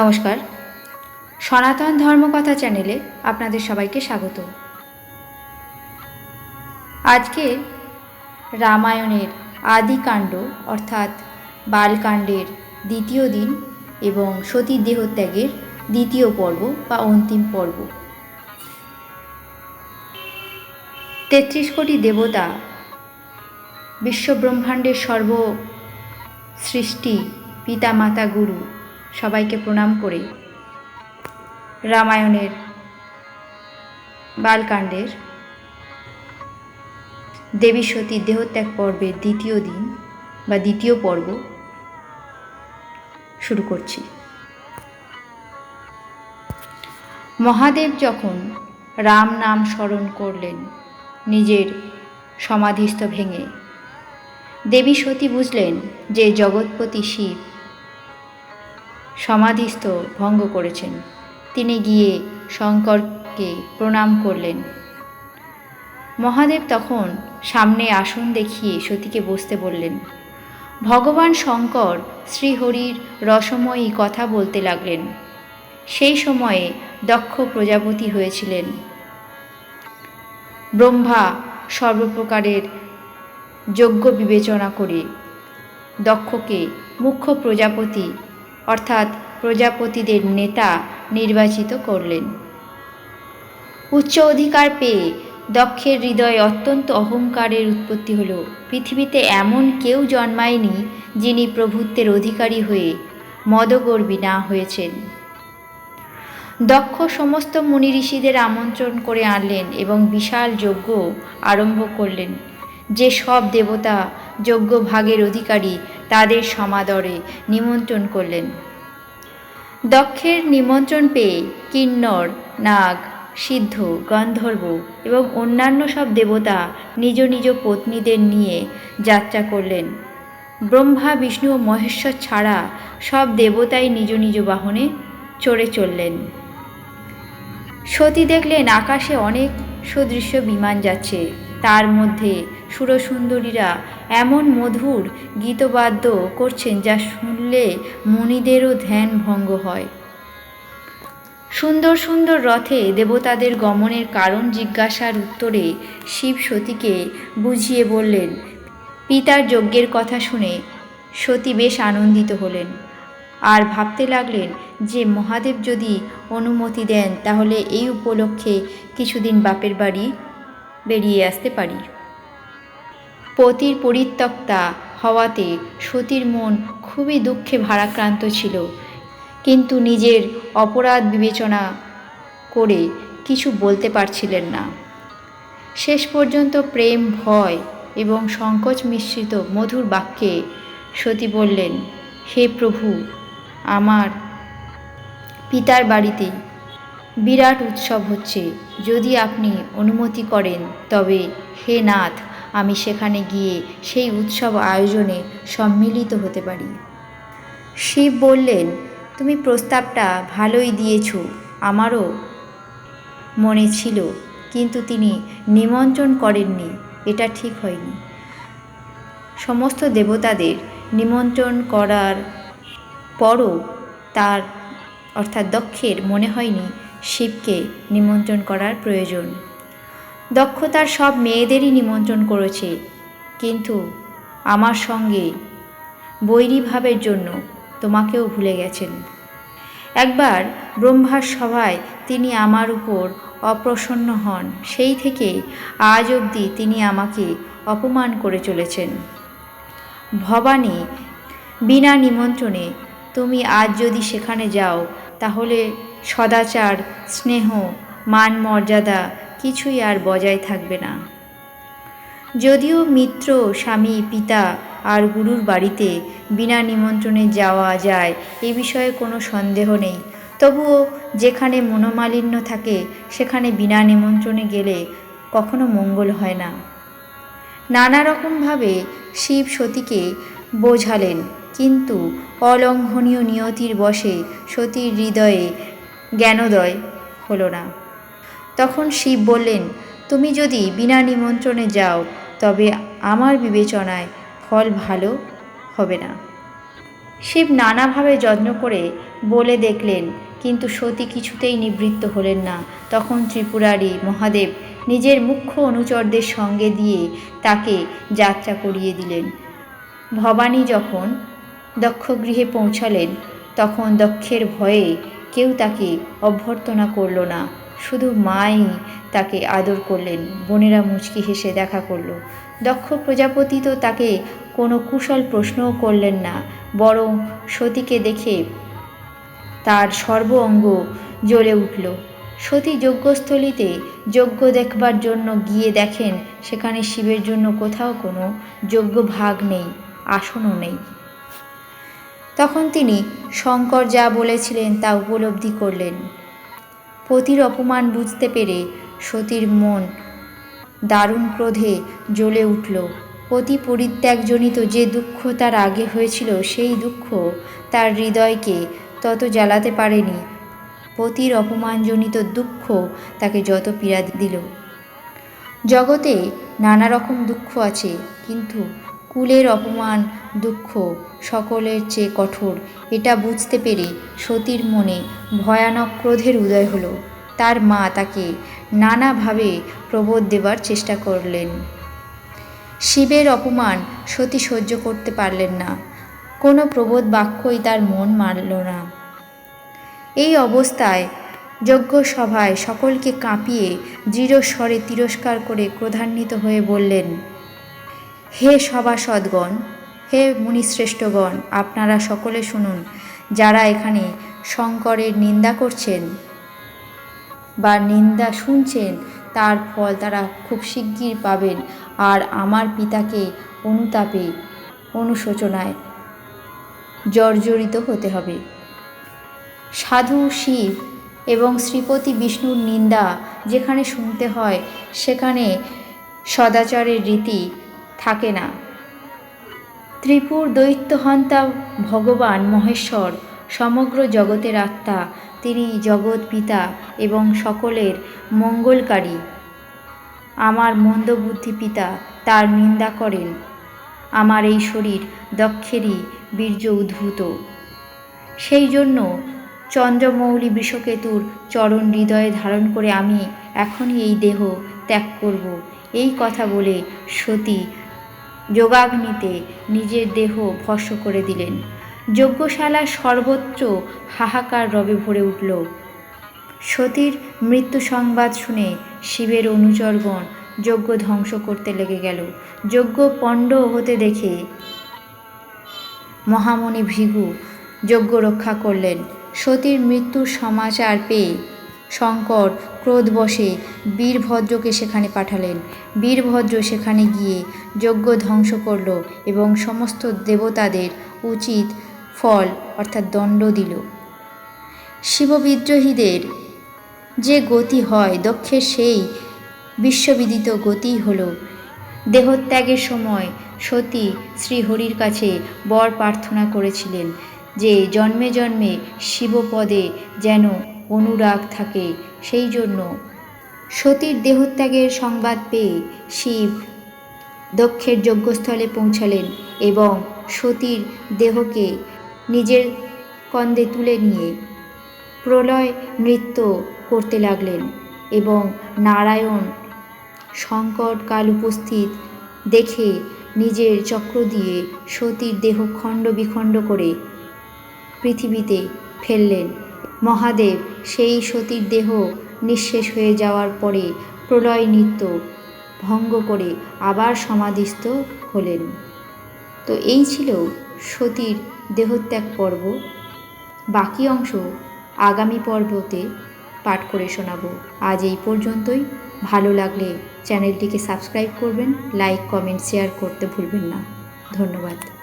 নমস্কার। সনাতন ধর্মকথা চ্যানেলে আপনাদের সবাইকে স্বাগত। আজকে রামায়ণের আদিকাণ্ড অর্থাৎ বালকাণ্ডের দ্বিতীয় দিন এবং সতী দেহত্যাগের দ্বিতীয় পর্ব বা অন্তিম পর্ব। তেত্রিশ কোটি দেবতা বিশ্বব্রহ্মাণ্ডের সর্ব সৃষ্টি পিতা মাতা গুরু সবাইকে প্রণাম করে। রামায়ণের বালকাণ্ডের দেবী সতী দেহত্যাগ পর্বের দ্বিতীয় দিন বা দ্বিতীয় পর্ব শুরু করছি। মহাদেব যখন রাম নাম স্মরণ করলেন নিজের সমাধিস্থ ভেঙে, দেবী সতী বুঝলেন যে জগৎপতি শিব সমাধিস্থ ভঙ্গ করেছেন। তিনি গিয়ে শঙ্করকে প্রণাম করলেন। মহাদেব তখন সামনে আসন দেখিয়ে সতীকে বসতে বললেন। ভগবান শঙ্কর শ্রীহরির রসময়ী কথা বলতে লাগলেন। সেই সময়ে দক্ষ প্রজাপতি হয়েছিলেন। ব্রহ্মা সর্বপ্রকারের যোগ্য বিবেচনা করে দক্ষকে মুখ্য প্রজাপতি অর্থাৎ প্রজাপতিদের নেতা নির্বাচিত করলেন। উচ্চ অধিকার পেয়ে দক্ষের হৃদয়ে অত্যন্ত অহংকারের উৎপত্তি হল। পৃথিবীতে এমন কেউ জন্মায়নি যিনি প্রভুত্বের অধিকারী হয়ে মদগর্বী না হয়েছেন। দক্ষ সমস্ত মুনি ঋষিদের আমন্ত্রণ করে আনলেন এবং বিশাল যজ্ঞ আরম্ভ করলেন। যে সব দেবতা যজ্ঞ ভাগের অধিকারী তাদের সমাদরে নিমন্ত্রণ করলেন। দক্ষের নিমন্ত্রণ পেয়ে কিন্নর, নাগ, সিদ্ধ, গন্ধর্ব এবং অন্যান্য সব দেবতা নিজ নিজ পত্নীদের নিয়ে যাত্রা করলেন। ব্রহ্মা, বিষ্ণু ও মহেশ্বর ছাড়া সব দেবতাই নিজ নিজ বাহনে চড়ে চললেন। সতী দেখলেন আকাশে অনেক সুদৃশ্য বিমান যাচ্ছে। তার মধ্যে সুরসুন্দরীরা এমন মধুর গীতবাদ্য করছেন যা শুনলে মুনিদেরও ধ্যান ভঙ্গ হয়। সুন্দর সুন্দর রথে দেবতাদের গমনের কারণ জিজ্ঞাসার উত্তরে শিব সতীকে বুঝিয়ে বললেন, পিতার যজ্ঞের কথা শুনে সতী বেশ আনন্দিত হলেন। আর ভাবতে লাগলেন যে মহাদেব যদি অনুমতি দেন তাহলে এই উপলক্ষে কিছুদিন বাপের বাড়ি বেরিয়ে আসতে পারি। পতির পরিত্যক্তা হওয়াতে সতীর মন খুবই দুঃখে ভারাক্রান্ত ছিল। কিন্তু নিজের অপরাধ বিবেচনা করে কিছু বলতে পারছিলেন না। শেষ পর্যন্ত প্রেম, ভয় এবং সংকোচ মিশ্রিত মধুর বাক্যে সতী বললেন, হে প্রভু, আমার পিতার বাড়িতে বিরাট উৎসব হচ্ছে। যদি আপনি অনুমতি করেন, তবে হে নাথ, আমি সেখানে গিয়ে সেই উৎসব আয়োজনে সম্মিলিত হতে পারি। শিব বললেন, তুমি প্রস্তাবটা ভালোই দিয়েছ, আমারও মনে ছিল, কিন্তু তিনি নিমন্ত্রণ করেননি, এটা ঠিক হয়নি। সমস্ত দেবতাদের নিমন্ত্রণ করার পরও তার, অর্থাৎ দক্ষের মনে হয়নি শিবকে নিমন্ত্রণ করার প্রয়োজন। দক্ষতার সব মেয়েদেরই নিমন্ত্রণ করেছে, কিন্তু আমার সঙ্গে বৈরীভাবের জন্য তোমাকেও ভুলে গেছেন। একবার ব্রহ্মার সভায় তিনি আমার উপর অপ্রসন্ন হন, সেই থেকে আজ অবধি তিনি আমাকে অপমান করে চলেছেন। ভবানী, বিনা নিমন্ত্রণে তুমি আজ যদি সেখানে যাও তাহলে সদাচার, স্নেহ মান মর্যাদা কিছুই আর বজায় থাকবে না। যদিও মিত্র, স্বামী, পিতা আর গুরুর বাড়িতে বিনা নিমন্ত্রণে যাওয়া যায়, এ বিষয়ে কোনো সন্দেহ নেই। তবুও যেখানে মনোমালিন্য থাকে, সেখানে বিনা নিমন্ত্রণে গেলে কখনো মঙ্গল হয় না। নানা রকমভাবে শিব সতীকে বোঝালেন। কিন্তু অলঙ্ঘনীয় নিয়তির বসে সতীর হৃদয়ে জ্ঞানোদয় হলো না। তখন শিব বললেন, তুমি যদি বিনা নিমন্ত্রণে যাও, তবে আমার বিবেচনায় ফল ভালো হবে না। শিব নানাভাবে যত্ন করে বলে দেখলেন, কিন্তু সতী কিছুতেই নিবৃত্ত হলেন না। তখন ত্রিপুরারি মহাদেব নিজের মুখ্য অনুচরদের সঙ্গে দিয়ে তাকে যাত্রা করিয়ে দিলেন। ভবানী যখন দক্ষগৃহে পৌঁছালেন, তখন দক্ষের ভয়ে কেউ তাকে অভ্যর্থনা করল না, শুধু মাই তাকে আদর করলেন, বোনেরা মুচকি হেসে দেখা করল। দক্ষ প্রজাপতি তো তাকে কোনো কুশল প্রশ্নও করলেন না, বরং সতীকে দেখে তার সর্ব অঙ্গ জ্বলে উঠল। সতী যজ্ঞস্থলিতে যজ্ঞ দেখবার জন্য গিয়ে দেখেন, সেখানে শিবের জন্য কোথাও কোনো যজ্ঞ ভাগ নেই, আসনও নেই। তখন তিনি, শঙ্কর যা বলেছিলেন তা উপলব্ধি করলেন। পতির অপমান বুঝতে পেরে সতীর মন দারুণ ক্রোধে জ্বলে উঠল। পতি পরিত্যাগজনিত যে দুঃখ তার আগে হয়েছিল, সেই দুঃখ তার হৃদয়কে তত জ্বালাতে পারেনি। পতির অপমানজনিত দুঃখ তাকে যত পীড়া দিল। জগতে নানা রকম দুঃখ আছে, কিন্তু কুলের অপমান, দুঃখ সকলের চেয়ে কঠোর। এটা বুঝতে পেরে সতীর মনে ভয়ানক ক্রোধের উদয় হলো। তার মা তাকে নানাভাবে প্রবোধ দেবার চেষ্টা করলেন। শিবের অপমান সতী সহ্য করতে পারলেন না। কোনো প্রবোধ বাক্যই তার মন মানল না। এই অবস্থায় যজ্ঞ সভায় সকলকে কাঁপিয়ে দৃঢ় স্বরে তিরস্কার করে ক্রোধান্বিত হয়ে বললেন হে সভাসদগণ হে মুনিশ্রেষ্ঠগণ, আপনারা সকলে শুনুন, যারা এখানে শঙ্করের নিন্দা করছেন বা নিন্দা শুনছেন, তার ফল তারা খুব শিগগির পাবেন আর আমার পিতাকে অনুতাপে অনুশোচনায় জর্জরিত হতে হবে। সাধু, শিব এবং শ্রীপতি বিষ্ণুর নিন্দা যেখানে শুনতে হয়, সেখানে সদাচারের রীতি থাকে না। ত্রিপুর দৈত্যহন্তা ভগবান মহেশ্বর, সমগ্র জগতের আত্মা, তিনি জগৎ পিতা এবং সকলের মঙ্গলকারী। আমার মন্দবুদ্ধি পিতা তার নিন্দা করেন। আমার এই শরীর দক্ষেরই বীর্য উদ্ভূত। সেই জন্য চন্দ্রমৌলি বৃষকেতুর চরণ হৃদয়ে ধারণ করে আমি এখনই এই দেহ ত্যাগ করব। এই কথা বলে সতী যোগাগ্নিতে নিজের দেহ ভস্য করে দিলেন। যজ্ঞশালা সর্বত্র হাহাকার রবে ভরে উঠল। সতীর মৃত্যু সংবাদ শুনে শিবের অনুচরগণ যজ্ঞ ধ্বংস করতে লেগে গেল। যজ্ঞ পণ্ড হতে দেখে মহামণি ভৃগু যজ্ঞ রক্ষা করলেন। সতীর মৃত্যুর সমাচার পেয়ে শঙ্কর ক্রোধ ক্রোধবশে বীরভদ্রকে সেখানে পাঠালেন। বীরভদ্র সেখানে গিয়ে যজ্ঞ ধ্বংস করল এবং সমস্ত দেবতাদের উচিত ফল, অর্থাৎ দণ্ড দিল। শিববিদ্রোহীদের যে গতি হয়, দক্ষের সেই বিশ্ববিদিত গতিই হল দেহত্যাগের সময় সতী শ্রীহরির কাছে বর প্রার্থনা করেছিলেন যে, জন্মে জন্মে শিবপদে যেন অনুরাগ থাকে, সেই জন্য সতীর দেহত্যাগের সংবাদ পেয়ে শিব দক্ষের যজ্ঞস্থলে পৌঁছালেন এবং সতীর দেহকে নিজের কন্দে তুলে নিয়ে প্রলয় নৃত্য করতে লাগলেন এবং নারায়ণ সংকটকাল উপস্থিত দেখে নিজের চক্র দিয়ে সতীর দেহ খণ্ড বিখণ্ড করে পৃথিবীতে ফেললেন। মহাদেব, সেই সতীর দেহ নিঃশেষ হয়ে যাওয়ার পরে প্রলয় নৃত্য ভঙ্গ করে আবার সমাধিস্থ হলেন। তো এই ছিল সতীর দেহত্যাগ পর্ব। বাকি অংশ আগামী পর্বতে পাঠ করে শোনাবো। আজ এই পর্যন্তই। ভালো লাগলে চ্যানেলটিকে সাবস্ক্রাইব করবেন, লাইক, কমেন্ট, শেয়ার করতে ভুলবেন না। ধন্যবাদ।